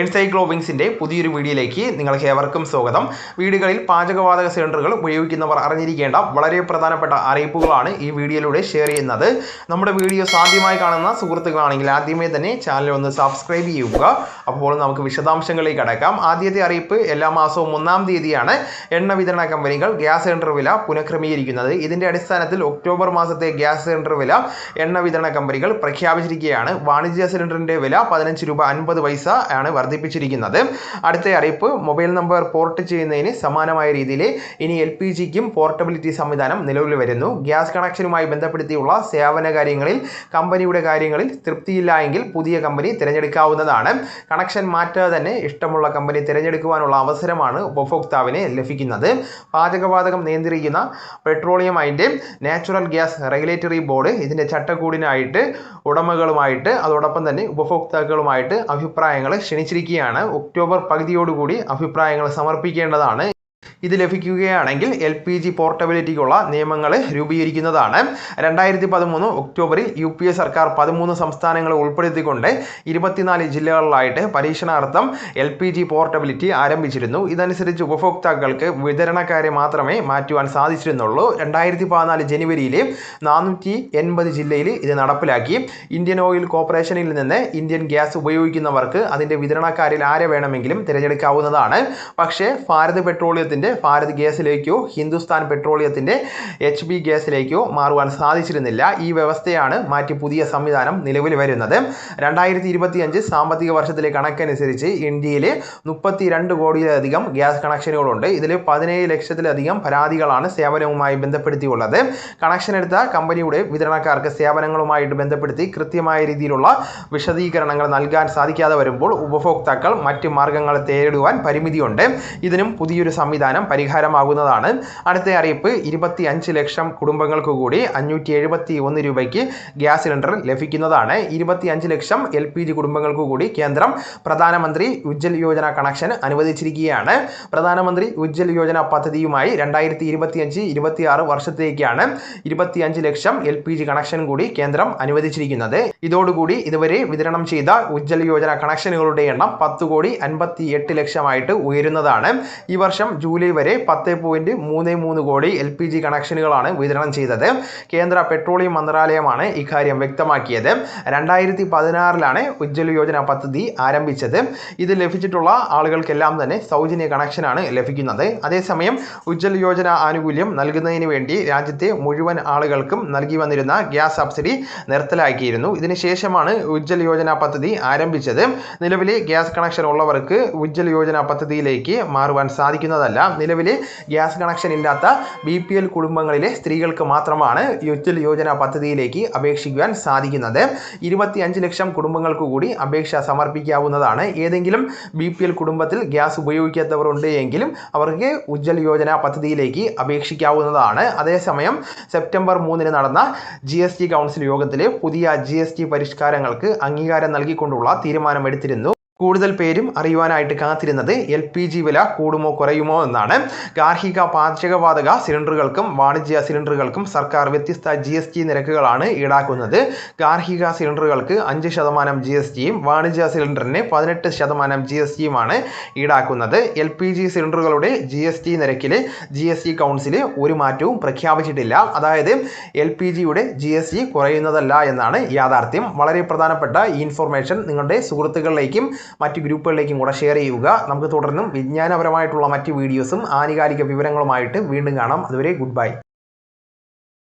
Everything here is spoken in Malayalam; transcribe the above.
എൻസൈക്ലോവിങ്സിന്റെ പുതിയൊരു വീഡിയോയിലേക്ക് നിങ്ങൾക്ക് ഏവർക്കും സ്വാഗതം. വീടുകളിൽ പാചകവാതക സിലിണ്ടറുകൾ ഉപയോഗിക്കുന്നവർ അറിഞ്ഞിരിക്കേണ്ട വളരെ പ്രധാനപ്പെട്ട അറിയിപ്പുകളാണ് ഈ വീഡിയോയിലൂടെ ഷെയർ ചെയ്യുന്നത്. നമ്മുടെ വീഡിയോസ് ആദ്യമായി കാണുന്ന സുഹൃത്തുക്കളാണെങ്കിൽ ആദ്യമേ തന്നെ ചാനൽ ഒന്ന് സബ്സ്ക്രൈബ് ചെയ്യുക. അപ്പോൾ നമുക്ക് വിശദാംശങ്ങളിലേക്ക് കടക്കാം. ആദ്യത്തെ അറിയിപ്പ് എല്ലാ മാസവും ഒന്നാം തീയതിയാണ് എണ്ണ വിതരണ കമ്പനികൾ ഗ്യാസ് സിലിണ്ടർ വില പുനഃക്രമീകരിക്കുന്നത്. ഇതിന്റെ അടിസ്ഥാനത്തിൽ ഒക്ടോബർ മാസത്തെ ഗ്യാസ് സിലിണ്ടർ വില എണ്ണ വിതരണ കമ്പനികൾ പ്രഖ്യാപിച്ചിരിക്കുകയാണ്. വാണിജ്യ സിലിണ്ടറിന്റെ വില പതിനഞ്ച് രൂപ അൻപത് പൈസ ആണ് വർദ്ധിപ്പിച്ചിരിക്കുന്നത്. അടുത്ത അറിയിപ്പ് മൊബൈൽ നമ്പർ പോർട്ട് ചെയ്യുന്നതിന് സമാനമായ രീതിയിൽ ഇനി എൽ പി ജിക്കും പോർട്ടബിലിറ്റി സംവിധാനം നിലവിൽ വരുന്നു. ഗ്യാസ് കണക്ഷനുമായി ബന്ധപ്പെടുത്തിയുള്ള സേവന കാര്യങ്ങളിൽ കമ്പനിയുടെ കാര്യങ്ങളിൽ തൃപ്തിയില്ല എങ്കിൽ പുതിയ കമ്പനി തിരഞ്ഞെടുക്കാവുന്നതാണ്. കണക്ഷൻ മാറ്റാതെ തന്നെ ഇഷ്ടമുള്ള കമ്പനി തിരഞ്ഞെടുക്കുവാനുള്ള അവസരമാണ് ഉപഭോക്താവിന് ലഭിക്കുന്നത്. പാചകവാതകം നിയന്ത്രിക്കുന്ന പെട്രോളിയം അതിന്റെ നാച്ചുറൽ ഗ്യാസ് റെഗുലേറ്ററി ബോർഡ് ഇതിന്റെ ചട്ടക്കൂടിനായിട്ട് ഉടമകളുമായിട്ട് അതോടൊപ്പം തന്നെ ഉപഭോക്താക്കളുമായിട്ട് അഭിപ്രായങ്ങൾ ക്ഷണിച്ചിരിക്കുകയാണ് ഒക്ടോബർ പകുതിയോടുകൂടി അഭിപ്രായങ്ങൾ സമർപ്പിക്കേണ്ടതാണ്. ഇത് ലഭിക്കുകയാണെങ്കിൽ എൽ പി ജി പോർട്ടബിലിറ്റിക്കുള്ള നിയമങ്ങൾ രൂപീകരിക്കുന്നതാണ്. രണ്ടായിരത്തി പതിമൂന്ന് ഒക്ടോബറിൽ യു പി എ സർക്കാർ പതിമൂന്ന് സംസ്ഥാനങ്ങൾ ഉൾപ്പെടുത്തിക്കൊണ്ട് ഇരുപത്തിനാല് ജില്ലകളിലായിട്ട് പരീക്ഷണാർത്ഥം എൽ പി ജി പോർട്ടബിലിറ്റി ആരംഭിച്ചിരുന്നു. ഇതനുസരിച്ച് ഉപഭോക്താക്കൾക്ക് വിതരണക്കാരെ മാത്രമേ മാറ്റുവാൻ സാധിച്ചിരുന്നുള്ളൂ. രണ്ടായിരത്തി പതിനാല് ജനുവരിയിൽ നാനൂറ്റി എൺപത് ജില്ലയിൽ ഇത് നടപ്പിലാക്കി. ഇന്ത്യൻ ഓയിൽ കോർപ്പറേഷനിൽ നിന്ന് ഇന്ത്യൻ ഗ്യാസ് ഉപയോഗിക്കുന്നവർക്ക് അതിന്റെ വിതരണക്കാരിൽ ആരെ വേണമെങ്കിലും തിരഞ്ഞെടുക്കാവുന്നതാണ്. പക്ഷേ ഭാരത് പെട്രോളിയത്തിന്റെ ഭാരത് ഗ്യാസിലേക്കോ ഹിന്ദുസ്ഥാൻ പെട്രോളിയത്തിന്റെ എച്ച് ബി ഗ്യാസിലേക്കോ മാറുവാൻ സാധിച്ചിരുന്നില്ല. ഈ വ്യവസ്ഥയാണ് മാറ്റി പുതിയ സംവിധാനം നിലവിൽ വരുന്നത്. രണ്ടായിരത്തി ഇരുപത്തി അഞ്ച് സാമ്പത്തിക വർഷത്തിലെ കണക്കനുസരിച്ച് ഇന്ത്യയിൽ മുപ്പത്തി രണ്ട് കോടിയിലധികം ഗ്യാസ് കണക്ഷനുകളുണ്ട്. ഇതിൽ പതിനേഴ് ലക്ഷത്തിലധികം പരാതികളാണ് സേവനവുമായി ബന്ധപ്പെടുത്തിയുള്ളത്. കണക്ഷൻ എടുത്ത കമ്പനിയുടെ വിതരണക്കാർക്ക് സേവനങ്ങളുമായിട്ട് ബന്ധപ്പെടുത്തി കൃത്യമായ രീതിയിലുള്ള വിശദീകരണങ്ങൾ നൽകാൻ സാധിക്കാതെ വരുമ്പോൾ ഉപഭോക്താക്കൾ മറ്റ് മാർഗങ്ങൾ തേടുവാൻ പരിമിതിയുണ്ട്. ഇതിനും പുതിയൊരു സംവിധാനം പരിഹാരമാകുന്നതാണ്. അടുത്ത അറിയിപ്പ് ഇരുപത്തി അഞ്ച് ലക്ഷം കുടുംബങ്ങൾക്ക് കൂടി അഞ്ഞൂറ്റി എഴുപത്തി ഒന്ന് രൂപയ്ക്ക് ഗ്യാസ് സിലിണ്ടർ ലഭിക്കുന്നതാണ്. ഇരുപത്തി അഞ്ച് ലക്ഷം എൽ പി ജി കുടുംബങ്ങൾക്ക് കൂടി കേന്ദ്രം പ്രധാനമന്ത്രി ഉജ്ജൽ യോജന കണക്ഷൻ അനുവദിച്ചിരിക്കുകയാണ്. പ്രധാനമന്ത്രി ഉജ്ജൽ യോജന പദ്ധതിയുമായി രണ്ടായിരത്തി ഇരുപത്തി അഞ്ച് ഇരുപത്തി ആറ് വർഷത്തേക്കാണ് ഇരുപത്തി അഞ്ച് ലക്ഷം എൽ പി ജി കണക്ഷൻ കൂടി കേന്ദ്രം അനുവദിച്ചിരിക്കുന്നത്. ഇതോടുകൂടി ഇതുവരെ വിതരണം ചെയ്ത ഉജ്ജൽ യോജന കണക്ഷനുകളുടെ എണ്ണം പത്ത് കോടി അൻപത്തി എട്ട് ലക്ഷമായിട്ട് ഉയരുന്നതാണ്. ഈ വർഷം ജൂലൈ വരെ പത്ത് പോയിന്റ് മൂന്ന് മൂന്ന് കോടി എൽ പി ജി കണക്ഷനുകളാണ് വിതരണം ചെയ്തത്. കേന്ദ്ര പെട്രോളിയം മന്ത്രാലയമാണ് ഇക്കാര്യം വ്യക്തമാക്കിയത്. രണ്ടായിരത്തി പതിനാറിലാണ് ഉജ്ജ്വല യോജന പദ്ധതി ആരംഭിച്ചത്. ഇത് ലഭിച്ചിട്ടുള്ള ആളുകൾക്കെല്ലാം തന്നെ സൗജന്യ കണക്ഷനാണ് ലഭിക്കുന്നത്. അതേസമയം ഉജ്ജ്വല യോജന ആനുകൂല്യം നൽകുന്നതിന് വേണ്ടി രാജ്യത്തെ മുഴുവൻ ആളുകൾക്കും നൽകി വന്നിരുന്ന ഗ്യാസ് സബ്സിഡി നിർത്തലാക്കിയിരുന്നു. ഇതിനുശേഷമാണ് ഉജ്ജ്വല യോജന പദ്ധതി ആരംഭിച്ചത്. നിലവിലെ ഗ്യാസ് കണക്ഷൻ ഉള്ളവർക്ക് ഉജ്ജ്വല യോജന പദ്ധതിയിലേക്ക് മാറുവാൻ സാധിക്കുന്നതല്ല. നിലവിലെ ഗ്യാസ് കണക്ഷൻ ഇല്ലാത്ത ബി പി എൽ കുടുംബങ്ങളിലെ സ്ത്രീകൾക്ക് മാത്രമാണ് ഉജ്ജ്വൽ യോജന പദ്ധതിയിലേക്ക് അപേക്ഷിക്കുവാൻ സാധിക്കുന്നത്. ഇരുപത്തി അഞ്ച് ലക്ഷം കുടുംബങ്ങൾക്ക് കൂടി അപേക്ഷ സമർപ്പിക്കാവുന്നതാണ്. ഏതെങ്കിലും ബി പി എൽ കുടുംബത്തിൽ ഗ്യാസ് ഉപയോഗിക്കാത്തവർ ഉണ്ട് എങ്കിലും അവർക്ക് ഉജ്ജൽ യോജന പദ്ധതിയിലേക്ക് അപേക്ഷിക്കാവുന്നതാണ്. അതേസമയം സെപ്റ്റംബർ മൂന്നിന് നടന്ന ജി എസ് ടി കൗൺസിൽ യോഗത്തിൽ പുതിയ ജി എസ് ടി പരിഷ്കാരങ്ങൾക്ക് അംഗീകാരം നൽകിക്കൊണ്ടുള്ള തീരുമാനമെടുത്തിരുന്നു. കൂടുതൽ പേരും അറിയുവാനായിട്ട് കാത്തിരുന്നത് എൽ പി ജി വില കൂടുമോ കുറയുമോ എന്നാണ്. ഗാർഹിക പാചകവാതക സിലിണ്ടറുകൾക്കും വാണിജ്യ സിലിണ്ടറുകൾക്കും സർക്കാർ വ്യത്യസ്ത ജി എസ് ടി നിരക്കുകളാണ് ഈടാക്കുന്നത്. ഗാർഹിക സിലിണ്ടറുകൾക്ക് അഞ്ച് ശതമാനം ജി എസ് ടിയും വാണിജ്യ സിലിണ്ടറിന് പതിനെട്ട് ശതമാനം ജി എസ് ടിയുമാണ് ഈടാക്കുന്നത്. എൽ പി ജി സിലിണ്ടറുകളുടെ ജി എസ് ടി നിരക്കിൽ ജി എസ് ടി കൗൺസിൽ ഒരു മാറ്റവും പ്രഖ്യാപിച്ചിട്ടില്ല. അതായത് എൽ പി ജിയുടെ ജി എസ് ടി കുറയുന്നതല്ല എന്നാണ് യാഥാർത്ഥ്യം. വളരെ പ്രധാനപ്പെട്ട ഈ ഇൻഫർമേഷൻ നിങ്ങളുടെ സുഹൃത്തുക്കളിലേക്കും മറ്റ് ഗ്രൂപ്പുകളിലേക്കും കൂടെ ഷെയർ ചെയ്യുക. നമുക്ക് തുടർന്നും വിജ്ഞാനപരമായിട്ടുള്ള മറ്റ് വീഡിയോസും ആനുകാലിക വിവരങ്ങളുമായിട്ട് വീണ്ടും കാണാം. അതുവരെ ഗുഡ് ബൈ